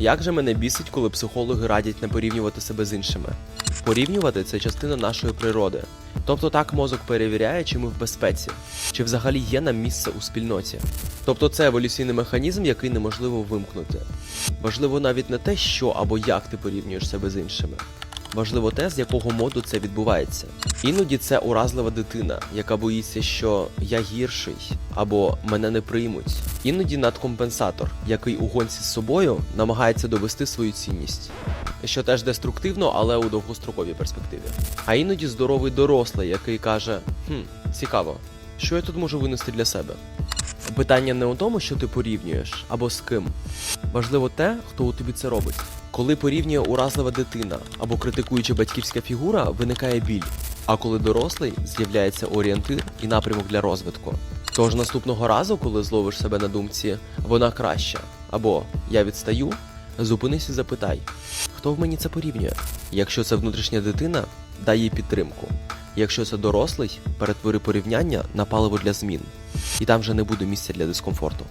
Як же мене бісить, коли психологи радять не порівнювати себе з іншими? Порівнювати це частина нашої природи. Тобто так мозок перевіряє, чи ми в безпеці, чи взагалі є нам місце у спільноті. Тобто це еволюційний механізм, який неможливо вимкнути. Важливо навіть не те, що або як ти порівнюєш себе з іншими. Важливо те, з якого моду це відбувається. Іноді це уразлива дитина, яка боїться, що я гірший або мене не приймуть. Іноді надкомпенсатор, який у гонці з собою намагається довести свою цінність, що теж деструктивно, але у довгостроковій перспективі. А іноді здоровий дорослий, який каже: хм, цікаво, що я тут можу винести для себе. Питання не у тому, що ти порівнюєш або з ким. Важливо те, хто у тобі це робить. Коли порівнює уразлива дитина або критикуюча батьківська фігура, виникає біль. А коли дорослий, з'являється орієнтир і напрямок для розвитку. Тож наступного разу, коли зловиш себе на думці вона краща або я відстаю, зупинись і запитай, хто в мені це порівнює. Якщо це внутрішня дитина, дай їй підтримку. Якщо це дорослий, перетвори порівняння на паливо для змін. І там вже не буде місця для дискомфорту.